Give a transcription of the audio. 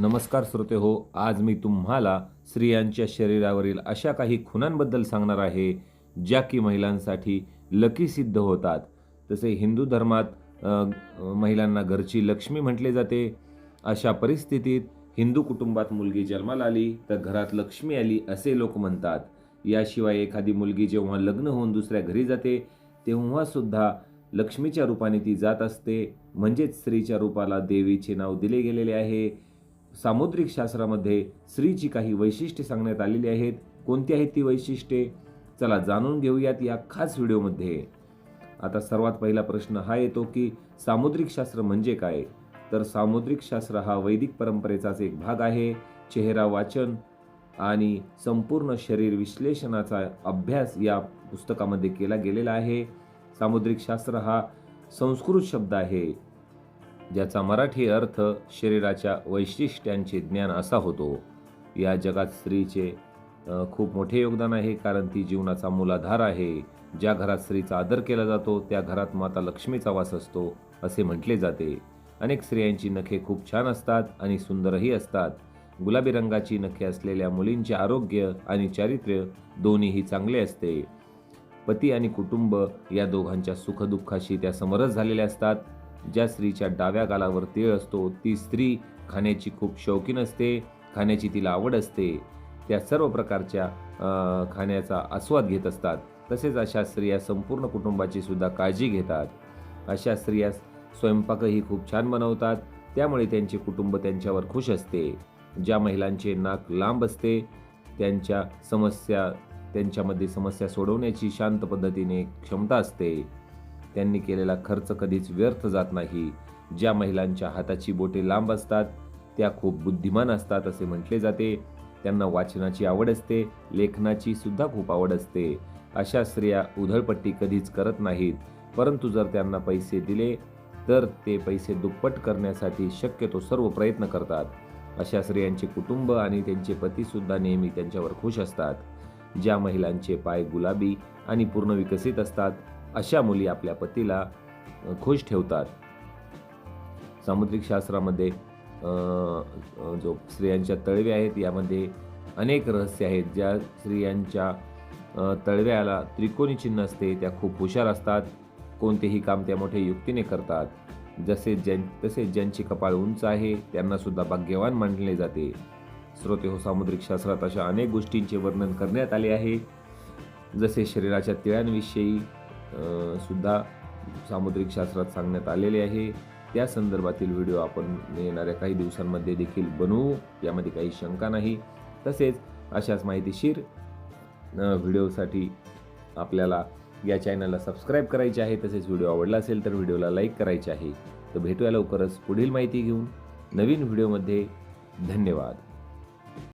नमस्कार श्रोते हो आज मी तुम्हाला स्त्रियांच्या शरीरावरील अशा काही खुणांबद्दल सांगणार आहे ज्या की महिलांसाठी लकी सिद्ध होतात. तसे हिंदू धर्मात महिलांना घरची लक्ष्मी म्हटले जाते. अशा परिस्थितीत हिंदू कुटुंबात मुलगी जन्माला आली तर घरात लक्ष्मी आली असे लोक म्हणतात. याशिवाय एखादी मुलगी जेव्हा लग्न होऊन दुसऱ्या घरी जाते तेव्हासुद्धा लक्ष्मीच्या रूपाने ती जात असते. म्हणजेच स्त्रीच्या रूपाला देवीचे नाव दिले गेलेले आहे. सामुद्रिक शास्त्रामध्ये स्त्रीची काही वैशिष्ट्ये सांगण्यात आलेली आहेत. कोणती आहेत ती वैशिष्ट्ये? चला जाणून घेऊयात या खास व्हिडिओमध्ये. आता सर्वात पहिला प्रश्न हा येतो की सामुद्रिक शास्त्र म्हणजे काय? तर सामुद्रिक शास्त्र हा वैदिक परंपरेचाच एक भाग आहे. चेहरा वाचन आणि संपूर्ण शरीर विश्लेषणाचा अभ्यास या पुस्तकामध्ये केला गेलेला आहे. सामुद्रिक शास्त्र हा संस्कृत शब्द आहे. ज्याचा मराठी अर्थ शरीराच्या वैशिष्ट्यांचे ज्ञान असा होतो. या जगात स्त्रीचे खूप मोठे योगदान आहे कारण ती जीवनाचा मूलाधार आहे. ज्या घरात स्त्रीचा आदर केला जातो त्या घरात माता लक्ष्मीचा वास असतो असे म्हटले जाते. अनेक स्त्रियांची नखे खूप छान असतात आणि सुंदरही असतात. गुलाबी रंगाची नखे असलेल्या मुलींचे आरोग्य आणि चारित्र्य दोन्हीही चांगले असते. पती आणि कुटुंब या दोघांच्या सुखदुःखाशी त्या समरस झालेल्या असतात. ज्या स्त्रीच्या डाव्या गालावर तीळ असतो ती स्त्री खाण्याची खूप शौकीन असते खाण्याची तिला आवड असते. त्या सर्व प्रकारच्या खाण्याचा आस्वाद घेत असतात. तसेच अशा स्त्रिया संपूर्ण कुटुंबाची सुद्धा काळजी घेतात. अशा स्त्रिया स्वयंपाकही खूप छान बनवतात. त्यामुळे त्यांचे कुटुंब त्यांच्यावर खुश असते. ज्या महिलांचे नाक लांब असते त्यांच्या समस्या त्यांच्यामध्ये समस्या सोडवण्याची शांत पद्धतीने क्षमता असते. त्यांनी केलेला खर्च कधीच व्यर्थ जात नाही. ज्या महिलांच्या हाताची बोटे लांब असतात त्या खूप बुद्धिमान असतात असे म्हटले जाते. त्यांना वाचनाची आवड असते लेखनाची सुद्धा खूप आवड असते. अशा स्त्रिया उधळपट्टी कधीच करत नाहीत. परंतु जर त्यांना पैसे दिले तर ते पैसे दुप्पट करण्यासाठी शक्यतो सर्व प्रयत्न करतात. अशा स्त्रियांचे कुटुंब आणि त्यांचे पतीसुद्धा नेहमी त्यांच्यावर खुश असतात. ज्या महिलांचे पाय गुलाबी आणि पूर्ण विकसित असतात अशा मुली आपल्या पतीला खुश ठेवतात. सामुद्रिक शास्त्रामध्ये जो स्त्रियांच्या तळव्या आहेत यामध्ये अनेक रहस्य आहेत ज्या स्त्रियांच्या तळव्याला त्रिकोणी चिन्ह असते त्या खूप हुशार असतात कोणतेही काम त्या मोठ्या युक्तीने करतात. जसे ज्यां तसेच ज्यांची कपाळ उंच आहे त्यांनासुद्धा भाग्यवान मानले जाते. श्रोते हो सामुद्रिक शास्त्रात अशा अनेक गोष्टींचे वर्णन करण्यात आले आहे. जसे शरीराच्या तिळांविषयी सुद्धा सामुद्रिक शास्त्रात सांगण्यात आलेले आहे. त्या संदर्भातील व्हिडिओ आपण येणाऱ्या काही दिवसांमध्ये देखील बनवू. यामध्ये काही शंका नाही. तसेच अशाच माहितीशीर व्हिडिओसाठी आपल्याला या चॅनलला सबस्क्राईब करायचे आहे. तसेच व्हिडिओ आवडला असेल तर व्हिडिओला लाईक करायचे आहे. तर भेटूया लवकरच पुढील माहिती घेऊन. नवीन व्हिडिओमध्ये धन्यवाद.